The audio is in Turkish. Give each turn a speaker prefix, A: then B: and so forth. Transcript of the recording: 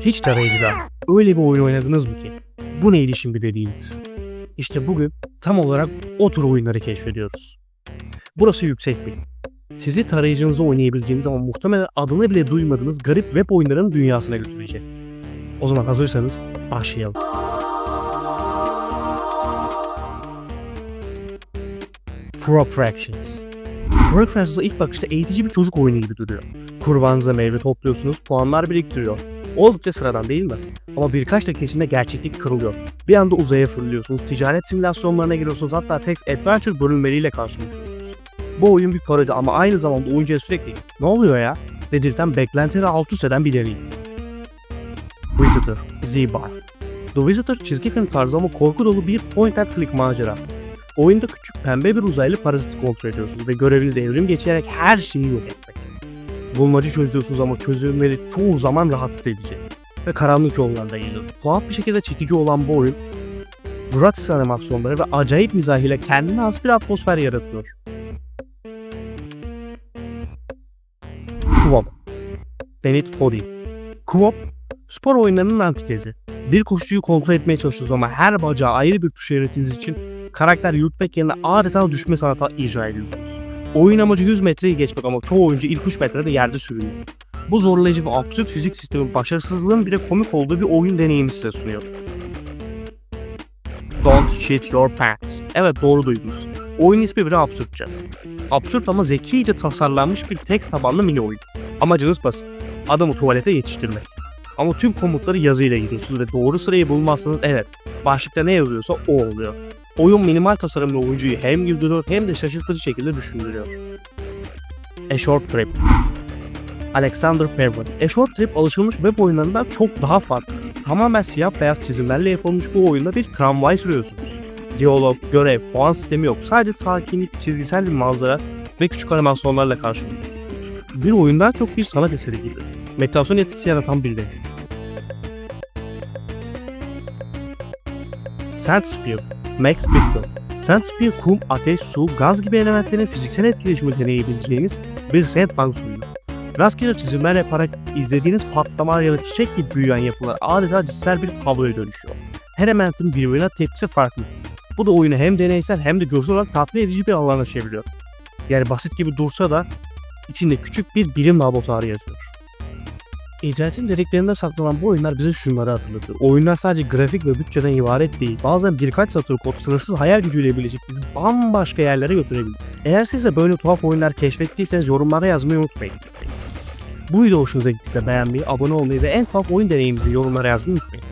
A: Hiç tarayıcıda öyle bir oyun oynadınız mı ki? Bu neydi şimdi dediğiniz? İşte bugün tam olarak o tür oyunları keşfediyoruz. Burası yüksek bilim. Sizi tarayıcınızda oynayabileceğiniz ama muhtemelen adını bile duymadığınız garip web oyunlarının dünyasına götürecek. O zaman hazırsanız başlayalım. Frog Fractions Frog Fractions'a ilk bakışta eğitici bir çocuk oyunu gibi duruyor. Kurbanınıza meyve topluyorsunuz, puanlar biriktiriyor. Oldukça sıradan değil mi? Ama birkaç dakika içinde gerçeklik kırılıyor. Bir anda uzaya fırlıyorsunuz, ticaret simülasyonlarına giriyorsunuz, hatta text adventure bölümleriyle karşılaşıyorsunuz. Bu oyun bir parodi ama aynı zamanda oyuncuya sürekli ne oluyor ya dedirten beklentileri alt üst eden bir deneyim. Visitor, Z-Bar. The Visitor çizgi film tarzı ama korku dolu bir point and click macera. Oyunda küçük pembe bir uzaylı paraziti kontrol ediyorsunuz ve göreviniz evrim geçirerek her şeyi yok etmek. Bulmacı çözüyorsunuz ama çözümleri çoğu zaman rahatsız edici ve karanlık yollarda geliyoruz. Tuhaf bir şekilde çekici olan bu oyun, gratis animasyonları ve acayip mizahıyla kendine has bir atmosfer yaratıyor. Quop Bennett Foddy Quop, spor oyunlarının antitezi. Bir koşucuyu kontrol etmeye çalışıyoruz ama her bacağı ayrı bir tuşa yönettiğiniz için karakter yürütmek yerine adeta düşme sanatı icra ediyorsunuz. Oyun amacı 100 metreyi geçmek ama çoğu oyuncu ilk 3 metrede yerde sürünüyor. Bu zorlayıcı ve absürt fizik sistemin başarısızlığın bile komik olduğu bir oyun deneyimi size sunuyor. Don't cheat your pants. Evet doğru duydunuz. Oyun ismi bile absürtçe. Absürt ama zekice tasarlanmış bir tekst tabanlı mini oyun. Amacınız basit. Adamı tuvalete yetiştirmek. Ama tüm komutları yazıyla giriyorsunuz ve doğru sırayı bulmazsanız evet başlıkta ne yazıyorsa o oluyor. Oyun minimal tasarımlı oyuncuyu hem güldürüyor hem de şaşırtıcı şekilde düşündürüyor. A Short Trip Alexander Pervin A Short Trip alışılmış web oyunlarından çok daha farklı. Tamamen siyah beyaz çizimlerle yapılmış bu oyunda bir tramvay sürüyorsunuz. Diyalog, görev, puan sistemi yok. Sadece sakinlik, çizgisel bir manzara ve küçük animasyonlarla karşılıyorsunuz. Bir oyundan çok bir sanat eseri gibi. Meditasyon etkisi yaratan bir deneyim. Sandsphere Max Bitcoin. Sandsphere kum, ateş, su, gaz gibi elementlerin fiziksel etkileşimi deneyebileceğiniz bir sandbox oyunu. Rastgele çizimler yaparak izlediğiniz patlamalar ya da çiçek gibi büyüyen yapılar adeta cinsel bir tabloya dönüşüyor. Her elementin birbirine tepkisi farklı. Bu da oyunu hem deneysel hem de görsel olarak tatmin edici bir alana çeviriyor. Yani basit gibi dursa da içinde küçük bir bilim laboratuvarı yazıyor. İnternetin deliklerinde saklanan bu oyunlar bize şunları hatırlatıyor. Oyunlar sadece grafik ve bütçeden ibaret değil. Bazen birkaç satır kod sınırsız hayal gücüyle birleşip bizi bambaşka yerlere götürebilir. Eğer siz de böyle tuhaf oyunlar keşfettiyseniz yorumlara yazmayı unutmayın. Bu video hoşunuza gittiyse beğenmeyi, abone olmayı ve en tuhaf oyun deneyiminizi yorumlara yazmayı unutmayın.